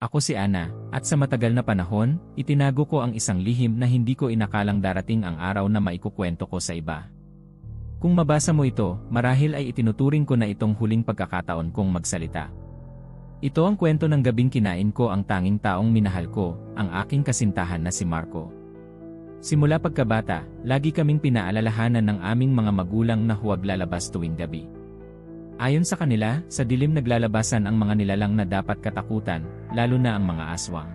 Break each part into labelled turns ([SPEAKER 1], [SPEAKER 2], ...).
[SPEAKER 1] Ako si Ana, at sa matagal na panahon, itinago ko ang isang lihim na hindi ko inakalang darating ang araw na maikukwento ko sa iba. Kung mabasa mo ito, marahil ay itinuturing ko na itong huling pagkakataon kong magsalita. Ito ang kwento ng gabing kinain ko ang tanging taong minahal ko, ang aking kasintahan na si Marco. Simula pagkabata, lagi kaming pinaalalahanan ng aming mga magulang na huwag lalabas tuwing gabi. Ayon sa kanila, sa dilim naglalabasan ang mga nilalang na dapat katakutan, lalo na ang mga aswang.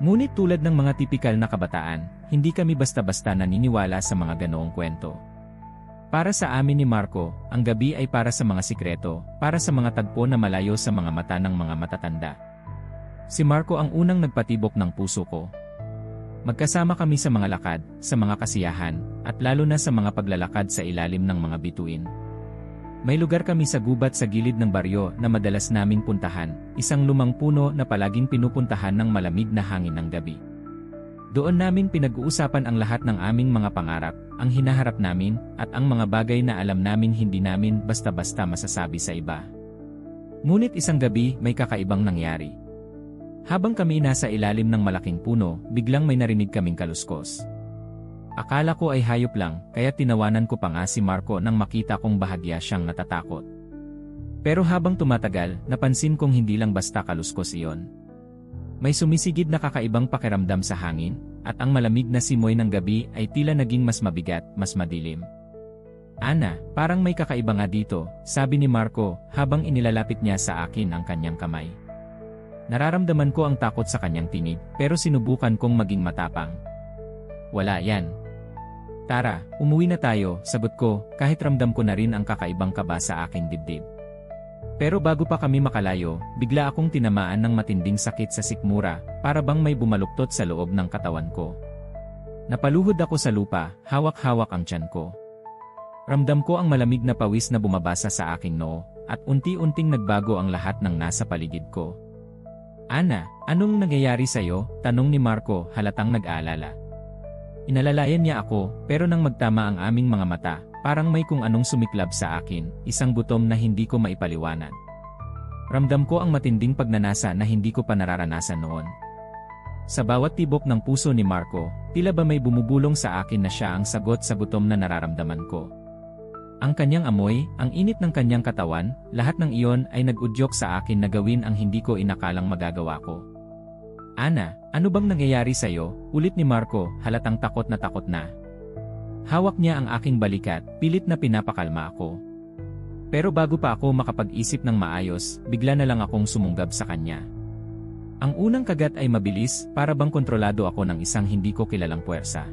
[SPEAKER 1] Ngunit tulad ng mga tipikal na kabataan, hindi kami basta-basta naniniwala sa mga ganoong kwento. Para sa amin ni Marco, ang gabi ay para sa mga sikreto, para sa mga tagpo na malayo sa mga mata ng mga matatanda. Si Marco ang unang nagpatibok ng puso ko. Magkasama kami sa mga lakad, sa mga kasiyahan, at lalo na sa mga paglalakad sa ilalim ng mga bituin. May lugar kami sa gubat sa gilid ng baryo na madalas naming puntahan, isang lumang puno na palaging pinupuntahan ng malamig na hangin ng gabi. Doon namin pinag-uusapan ang lahat ng aming mga pangarap, ang hinaharap namin, at ang mga bagay na alam namin hindi namin basta-basta masasabi sa iba. Ngunit isang gabi may kakaibang nangyari. Habang kami nasa ilalim ng malaking puno, biglang may narinig kaming kaluskos. Akala ko ay hayop lang, kaya tinawanan ko pa nga si Marco nang makita kong bahagya siyang natatakot. Pero habang tumatagal, napansin kong hindi lang basta kaluskos iyon. May sumisigid na kakaibang pakiramdam sa hangin, at ang malamig na simoy ng gabi ay tila naging mas mabigat, mas madilim. Ana, parang may kakaiba nga dito, sabi ni Marco habang inilalapit niya sa akin ang kanyang kamay. Nararamdaman ko ang takot sa kanyang tinig, pero sinubukan kong maging matapang. Wala yan. Tara, umuwi na tayo, sagot ko, kahit ramdam ko na rin ang kakaibang kaba sa aking dibdib. Pero bago pa kami makalayo, bigla akong tinamaan ng matinding sakit sa sikmura, para bang may bumaluktot sa loob ng katawan ko. Napaluhod ako sa lupa, hawak-hawak ang tiyan ko. Ramdam ko ang malamig na pawis na bumabasa sa aking noo, at unti-unting nagbago ang lahat ng nasa paligid ko. Ana, anong nangyayari sa'yo? Tanong ni Marco, halatang nag-aalala. Inalalayan niya ako, pero nang magtama ang aming mga mata, parang may kung anong sumiklab sa akin, isang gutom na hindi ko maipaliwanag. Ramdam ko ang matinding pagnanasa na hindi ko pa nararanasan noon. Sa bawat tibok ng puso ni Marco, tila ba may bumubulong sa akin na siya ang sagot sa gutom na nararamdaman ko. Ang kanyang amoy, ang init ng kanyang katawan, lahat ng iyon ay nag-udyok sa akin na gawin ang hindi ko inakalang magagawa ko. Ana, ano bang nangyayari sa'yo? Ulit ni Marco, halatang takot na takot na. Hawak niya ang aking balikat, pilit na pinapakalma ako. Pero bago pa ako makapag-isip ng maayos, bigla na lang akong sumunggab sa kanya. Ang unang kagat ay mabilis, para bang kontrolado ako ng isang hindi ko kilalang puwersa.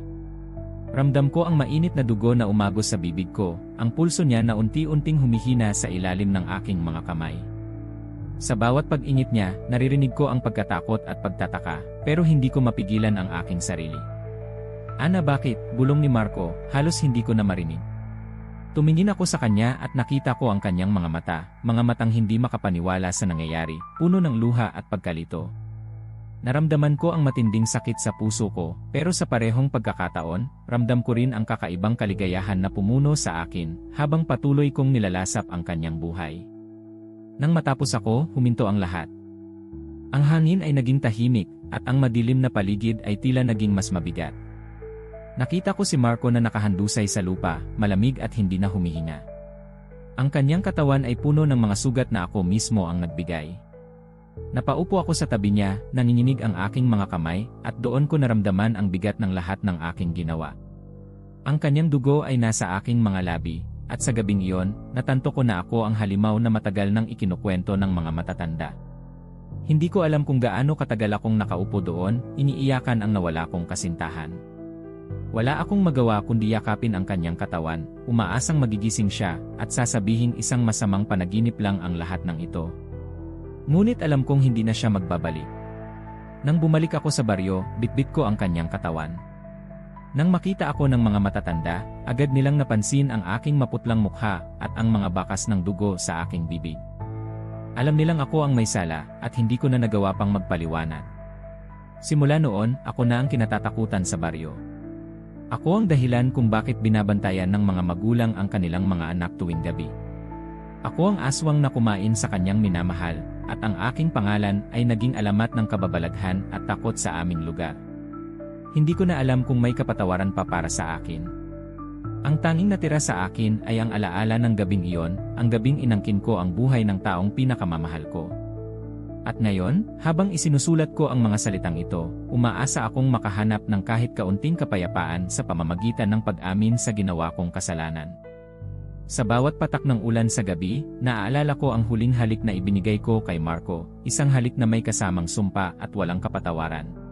[SPEAKER 1] Ramdam ko ang mainit na dugo na umagos sa bibig ko, ang pulso niya na unti-unting humihina sa ilalim ng aking mga kamay. Sa bawat pag-init niya, naririnig ko ang pagkatakot at pagtataka, pero hindi ko mapigilan ang aking sarili. Ana bakit? Bulong ni Marco, halos hindi ko na marinig. Tumingin ako sa kanya at nakita ko ang kanyang mga mata, mga matang hindi makapaniwala sa nangyayari, puno ng luha at pagkalito. Naramdaman ko ang matinding sakit sa puso ko, pero sa parehong pagkakataon, ramdam ko rin ang kakaibang kaligayahan na pumuno sa akin, habang patuloy kong nilalasap ang kanyang buhay. Nang matapos ako, huminto ang lahat. Ang hangin ay naging tahimik, at ang madilim na paligid ay tila naging mas mabigat. Nakita ko si Marco na nakahandusay sa lupa, malamig at hindi na humihinga. Ang kanyang katawan ay puno ng mga sugat na ako mismo ang nagbigay. Napaupo ako sa tabi niya, nanginginig ang aking mga kamay, at doon ko naramdaman ang bigat ng lahat ng aking ginawa. Ang kanyang dugo ay nasa aking mga labi, at sa gabing iyon, natanto ko na ako ang halimaw na matagal nang ikinukwento ng mga matatanda. Hindi ko alam kung gaano katagal akong nakaupo doon, iniiyakan ang nawala kong kasintahan. Wala akong magawa kundi yakapin ang kanyang katawan, umaasang magigising siya, at sasabihin isang masamang panaginip lang ang lahat ng ito. Ngunit alam kong hindi na siya magbabalik. Nang bumalik ako sa baryo, bitbit ko ang kanyang katawan. Nang makita ako ng mga matatanda, agad nilang napansin ang aking maputlang mukha at ang mga bakas ng dugo sa aking bibig. Alam nilang ako ang may sala at hindi ko na nagawa pang magpaliwanag. Simula noon, ako na ang kinatatakutan sa baryo. Ako ang dahilan kung bakit binabantayan ng mga magulang ang kanilang mga anak tuwing gabi. Ako ang aswang na kumain sa kanyang minamahal, at ang aking pangalan ay naging alamat ng kababalaghan at takot sa aming lugar. Hindi ko na alam kung may kapatawaran pa para sa akin. Ang tanging natira sa akin ay ang alaala ng gabing iyon, ang gabing inangkin ko ang buhay ng taong pinakamamahal ko. At ngayon, habang isinusulat ko ang mga salitang ito, umaasa akong makahanap ng kahit kaunting kapayapaan sa pamamagitan ng pag-amin sa ginawa kong kasalanan. Sa bawat patak ng ulan sa gabi, naaalala ko ang huling halik na ibinigay ko kay Marco, isang halik na may kasamang sumpa at walang kapatawaran.